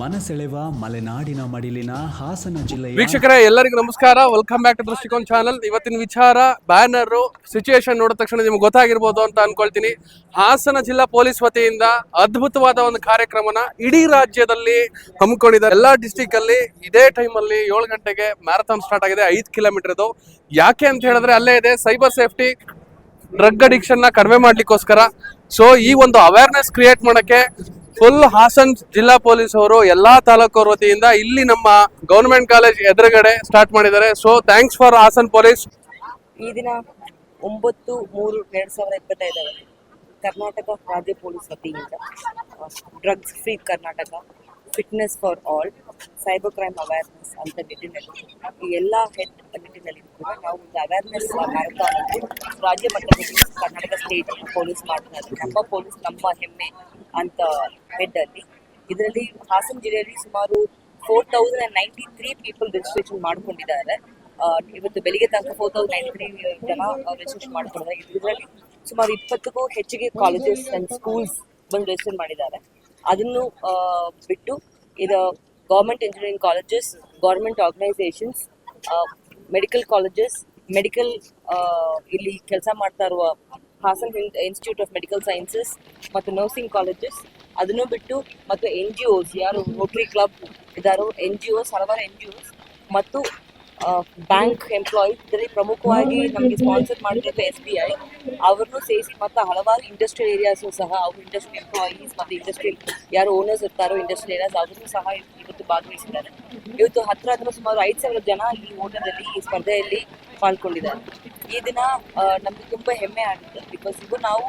ಮನಸೆಳೆವ ಮಲೆನಾಡಿನ ಮಡಿಲಿನ ಹಾಸನ ಜಿಲ್ಲೆಯ ವೀಕ್ಷಕರೇ, ಎಲ್ಲರಿಗೂ ನಮಸ್ಕಾರ. Welcome back to Drishtikon channel ಇವತ್ತಿನ ವಿಚಾರ ಬ್ಯಾನರ್ ಸಿಚುಯೇಷನ್ ನೋಡಿದ ತಕ್ಷಣ ನಿಮ್ಗೆ ಗೊತ್ತಾಗಿರ್ಬೋದು ಅಂತ ಅನ್ಕೊಳ್ತೀನಿ. ಹಾಸನ ಜಿಲ್ಲಾ ಪೊಲೀಸ್ ವತಿಯಿಂದ ಅದ್ಭುತವಾದ ಒಂದು ಕಾರ್ಯಕ್ರಮನ ಇಡೀ ರಾಜ್ಯದಲ್ಲಿ ಹಮ್ಮಿಕೊಂಡಿದ್ದಾರೆ. ಎಲ್ಲಾ ಡಿಸ್ಟಿಕ್ ಅಲ್ಲಿ ಇದೇ ಟೈಮ್ ಅಲ್ಲಿ ಏಳು ಗಂಟೆಗೆ ಮ್ಯಾರಥಾನ್ ಸ್ಟಾರ್ಟ್ ಆಗಿದೆ, ಐದು ಕಿಲೋಮೀಟರ್ ಇದು ಯಾಕೆ ಅಂತ ಹೇಳಿದ್ರೆ ಅಲ್ಲೇ ಇದೆ ಸೈಬರ್ ಸೇಫ್ಟಿ ಡ್ರಗ್ ಅಡಿಕ್ಷನ್ನ ಕಡಿಮೆ ಮಾಡ್ಲಿಕ್ಕೋಸ್ಕರ. ಸೊ ಈ ಒಂದು ಅವೇರ್ನೆಸ್ ಕ್ರಿಯೇಟ್ ಮಾಡಕ್ಕೆ ಫುಲ್ ಹಾಸನ್ ಜಿಲ್ಲಾ ಪೊಲೀಸ್ ಅವರು ಎಲ್ಲಾ ತಾಲೂಕು ವತಿಯಿಂದ ಇಲ್ಲಿ ನಮ್ಮ ಗವರ್ಮೆಂಟ್ ಕಾಲೇಜ್ ಎದುರುಗಡೆ ಸ್ಟಾರ್ಟ್ ಮಾಡಿದ್ದಾರೆ. So thanks for Hassan police. ಈ ದಿನ ಒಂಬತ್ತು ಮೂರು ಎರಡ್ ಸಾವಿರದ ಇಪ್ಪತ್ತೈದರಲ್ಲಿ ಕರ್ನಾಟಕ ರಾಜ್ಯ ಪೊಲೀಸ್ ವತಿಯಿಂದ drugs free Karnataka fitness for all cyber crime awareness ಅಂತ ನಿಟ್ಟಿನಲ್ಲಿ ಈ ಎಲ್ಲ ಹೆಡ್ ನಿಟ್ಟಿನಲ್ಲಿ ಕೂಡ ನಾವು ಒಂದು ಅವೇರ್ನೆಸ್ ರಾಜ್ಯ ಮಟ್ಟದಲ್ಲಿ ಕರ್ನಾಟಕ ಸ್ಟೇಟ್ ಪೊಲೀಸ್ ಮಾಡ್ತಾರೆ ನಮ್ಮ ಪೊಲೀಸ್ ನಮ್ಮ ಹೆಮ್ಮೆ ಅಂತ ಹೆಡ್ ಅಲ್ಲಿ. ಇದರಲ್ಲಿ ಹಾಸನ ಜಿಲ್ಲೆಯಲ್ಲಿ ಸುಮಾರು four thousand and ninety three people registration ಮಾಡ್ಕೊಂಡಿದ್ದಾರೆ ಇವತ್ತು ಬೆಳಿಗ್ಗೆ ತನಕ ಫೋರ್ ತೌಸಂಡ್ ನೈಂಟಿ ತ್ರೀ ಜನ ರಿಜಿಸ್ಟ್ರೇಷನ್ ಮಾಡ್ಕೊಂಡಿದ್ದಾರೆ. ಇದರಲ್ಲಿ ಸುಮಾರು ಇಪ್ಪತ್ತಕ್ಕೂ ಹೆಚ್ಚಿಗೆ ಕಾಲೇಜಸ್ ಅಂಡ್ ಸ್ಕೂಲ್ಸ್ ಬಂದು ರಿಜಿಸ್ಟರ್ ಮಾಡಿದ್ದಾರೆ. ಅದನ್ನು ಬಿಟ್ಟು ಇದು government engineering colleges government organisations medical colleges medical ಇಲ್ಲಿ ಕೆಲಸ ಮಾಡ್ತಾ ಇರುವ Hassan institute of medical sciences ಮತ್ತು ನರ್ಸಿಂಗ್ ಕಾಲೇಜಸ್ ಅದನ್ನು ಬಿಟ್ಟು ಮತ್ತು ಎನ್ ಜಿ ಒಸ್ ಯಾರು ರೋಟರಿ ಕ್ಲಬ್ ಇದ್ದಾರೋ ಎನ್ ಜಿ ಓಸ್ ಹಲವಾರು ಎನ್ ಜಿ ಓಸ್ ಮತ್ತು ಬ್ಯಾಂಕ್ ಎಂಪ್ಲಾಯೀಸ್ ಇದರಲ್ಲಿ ಪ್ರಮುಖವಾಗಿ ನಮಗೆ ಸ್ಪಾನ್ಸರ್ ಮಾಡಿದ್ರೆ ಎಸ್ ಬಿ ಐ ಅವ್ರನ್ನೂ ಸೇರಿಸಿ ಮತ್ತು ಹಲವಾರು ಇಂಡಸ್ಟ್ರಿಯಲ್ ಏರಿಯಾಸು ಸಹ ಅವ್ರು ಇಂಡಸ್ಟ್ರಿ ಎಂಪ್ಲಾಯೀಸ್ ಮತ್ತು ಇಂಡಸ್ಟ್ರಿಯಲ್ ಯಾರು ಓನರ್ಸ್ ಇರ್ತಾರೋ ಇಂಡಸ್ಟ್ರಿಯಲ್ ಏರಿಯಾಸ್ ಅವ್ರನ್ನೂ ಸಹ ಇವತ್ತು ಭಾಗವಹಿಸಿದ್ದಾರೆ. ಇವತ್ತು ಹತ್ತಿರ ಹತ್ರ ಸುಮಾರು ಐದು ಸಾವಿರ ಜನ ಈ ಓಟದಲ್ಲಿ ಈ ಸ್ಪರ್ಧೆಯಲ್ಲಿ ಪಾಲ್ಗೊಂಡಿದ್ದಾರೆ. ಈ ದಿನ ನಮಗೆ ತುಂಬ ಹೆಮ್ಮೆ ಆಗುತ್ತೆ. ಬಿಕಾಸ್ ಇದು ನಾವು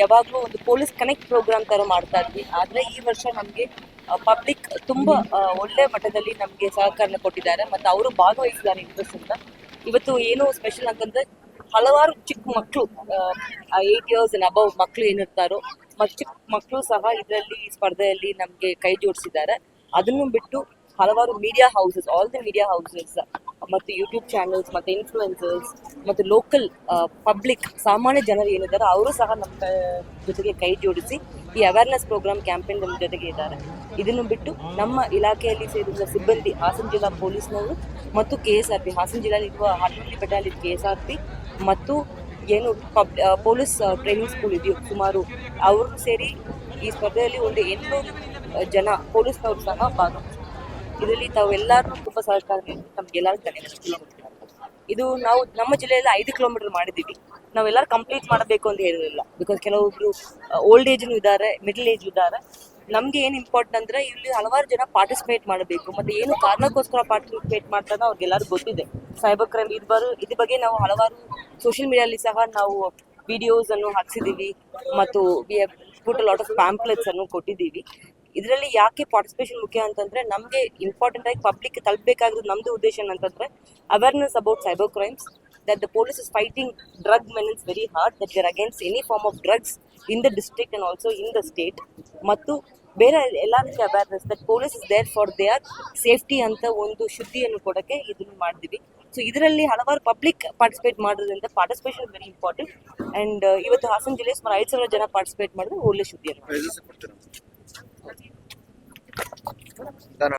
ಯಾವಾಗಲೂ ಒಂದು ಪೊಲೀಸ್ ಕನೆಕ್ಟ್ ಪ್ರೋಗ್ರಾಮ್ ತರ ಮಾಡ್ತಾ ಇದ್ವಿ. ಆದರೆ ಈ ವರ್ಷ ನಮಗೆ ಪಬ್ಲಿಕ್ ತುಂಬಾ ಒಳ್ಳೆ ಮಟ್ಟದಲ್ಲಿ ನಮಗೆ ಸಹಕಾರ ಕೊಟ್ಟಿದ್ದಾರೆ. ಮತ್ತೆ ಅವರು ಭಾಗವಹಿಸಿದ್ದಾರೆ ಇಂಟ್ರೆಸ್ಟ್ ಅಂತ ಇವತ್ತು ಏನು ಸ್ಪೆಷಲ್ ಅಂತಂದ್ರೆ, ಹಲವಾರು ಚಿಕ್ಕ ಮಕ್ಕಳು ಏಟ್ ಇಯರ್ಸ್ ಅಂಡ್ ಅಬವ್ ಮಕ್ಕಳು ಏನಿರ್ತಾರೋ ಮತ್ತು ಚಿಕ್ಕ ಮಕ್ಕಳು ಸಹ ಇದರಲ್ಲಿ ಸ್ಪರ್ಧೆಯಲ್ಲಿ ನಮಗೆ ಕೈ ಜೋಡಿಸಿದ್ದಾರೆ. ಅದನ್ನು ಬಿಟ್ಟು ಹಲವಾರು media houses all the media houses ಮತ್ತು ಯೂಟ್ಯೂಬ್ ಚಾನಲ್ಸ್ ಮತ್ತು ಇನ್ಫ್ಲುಯೆನ್ಸರ್ಸ್ ಮತ್ತು ಲೋಕಲ್ ಪಬ್ಲಿಕ್ ಸಾಮಾನ್ಯ ಜನರು ಏನಿದ್ದಾರೆ ಅವರು ಸಹ ನಮ್ಮ ಜೊತೆಗೆ ಕೈ ಜೋಡಿಸಿ ಈ ಅವೇರ್ನೆಸ್ ಪ್ರೋಗ್ರಾಮ್ ಕ್ಯಾಂಪೇನ್ ನಮ್ಮ ಜೊತೆಗೆ ಇದ್ದಾರೆ. ಇದನ್ನು ಬಿಟ್ಟು ನಮ್ಮ ಇಲಾಖೆಯಲ್ಲಿ ಸೇರಿದ ಸಿಬ್ಬಂದಿ, ಹಾಸನ ಜಿಲ್ಲಾ ಪೊಲೀಸ್ನವರು ಮತ್ತು K S R P Hassan ಜಿಲ್ಲೆಯಲ್ಲಿರುವ ಹನ್ನೊಂದು battalion K S R P ಮತ್ತು ಏನು ಪಬ್ ಪೊಲೀಸ್ ಟ್ರೈನಿಂಗ್ ಸ್ಕೂಲ್ ಇದೆಯೋ ಸುಮಾರು ಅವರು ಸೇರಿ ಈ ಸ್ಪರ್ಧೆಯಲ್ಲಿ ಒಂದು ಎಂಟುನೂರು ಜನ ಪೊಲೀಸ್ನವರು ಸಹ ಭಾಗವಹಿಸಿದ್ದಾರೆ. ಇದರಲ್ಲಿ ತಾವೆಲ್ಲರೂ ತುಂಬ ಸಹಕಾರ ನಮ್ಗೆಲ್ಲರೂ ಧನ್ಯವಾದ ಇದು ನಾವು ನಮ್ಮ ಜಿಲ್ಲೆಯಲ್ಲಿ ಐದು ಕಿಲೋಮೀಟರ್ ಮಾಡಿದ್ದೀವಿ. ನಾವೆಲ್ಲರೂ ಕಂಪ್ಲೀಟ್ ಮಾಡಬೇಕು ಅಂತ ಹೇಳಿರಲಿಲ್ಲ. ಬಿಕಾಸ್ ಕೆಲವೊಬ್ರು ಓಲ್ಡ್ ಏಜ್ನು ಇದ್ದಾರೆ ಮಿಡಲ್ ಏಜ್ ಇದ್ದಾರೆ. ನಮಗೆ ಏನು ಇಂಪಾರ್ಟೆಂಟ್ ಅಂದ್ರೆ ಇಲ್ಲಿ ಹಲವಾರು ಜನ ಪಾರ್ಟಿಸಿಪೇಟ್ ಮಾಡಬೇಕು. ಮತ್ತೆ ಏನು ಕಾರಣಕ್ಕೋಸ್ಕರ ಪಾರ್ಟಿಸಿಪೇಟ್ ಮಾಡ್ತಾರೆ ಅವ್ರಿಗೆಲ್ಲರೂ ಗೊತ್ತಿದೆ. ಸೈಬರ್ ಕ್ರೈಮ್ ಇದು ಬರೋ ಇದ್ರ ಬಗ್ಗೆ ನಾವು ಹಲವಾರು ಸೋಷಿಯಲ್ ಮೀಡಿಯಲ್ಲಿ ಸಹ ನಾವು ವಿಡಿಯೋಸ್ ಅನ್ನು ಹಾಕ್ಸಿದೀವಿ ಮತ್ತು we have lot of pamphlets ಅನ್ನು ಕೊಟ್ಟಿದ್ದೀವಿ. ಇದರಲ್ಲಿ ಯಾಕೆ ಪಾರ್ಟಿಸಿಪೇಷನ್ ಮುಖ್ಯ ಅಂತಂದ್ರೆ ನಮಗೆ ಇಂಪಾರ್ಟೆಂಟ್ ಆಗಿ ಪಬ್ಲಿಕ್ ತಲುಪಬೇಕಾಗಿರೋದು ನಮ್ದು ಉದ್ದೇಶ ಏನಂತಂದ್ರೆ awareness about cyber crimes that the police is fighting drug menace very hard that are against any form of drugs in the district and also in the state ಮತ್ತು ಬೇರೆ ಎಲ್ಲ ರೀತಿಯ awareness that police is there for their safety ಅಂತ ಒಂದು ಶುದ್ಧಿಯನ್ನು ಕೊಡೋಕ್ಕೆ ಇದನ್ನು ಮಾಡಿದ್ವಿ ಸೊ ಇದರಲ್ಲಿ ಹಲವಾರು ಪಬ್ಲಿಕ್ ಪಾರ್ಟಿಸಿಪೇಟ್ ಮಾಡೋದ್ರಿಂದ ಪಾರ್ಟಿಸಿಪೇಷನ್ ವೆರಿ ಇಂಪಾರ್ಟೆಂಟ್ ಅಂಡ್ ಇವತ್ತು ಹಾಸನ ಜಿಲ್ಲೆ ಸುಮಾರು ಐದು ಸಾವಿರ ಜನ ಪಾರ್ಟಿಸಿಪೇಟ್ ಮಾಡಿದ್ರೆ ಒಳ್ಳೆ No, no.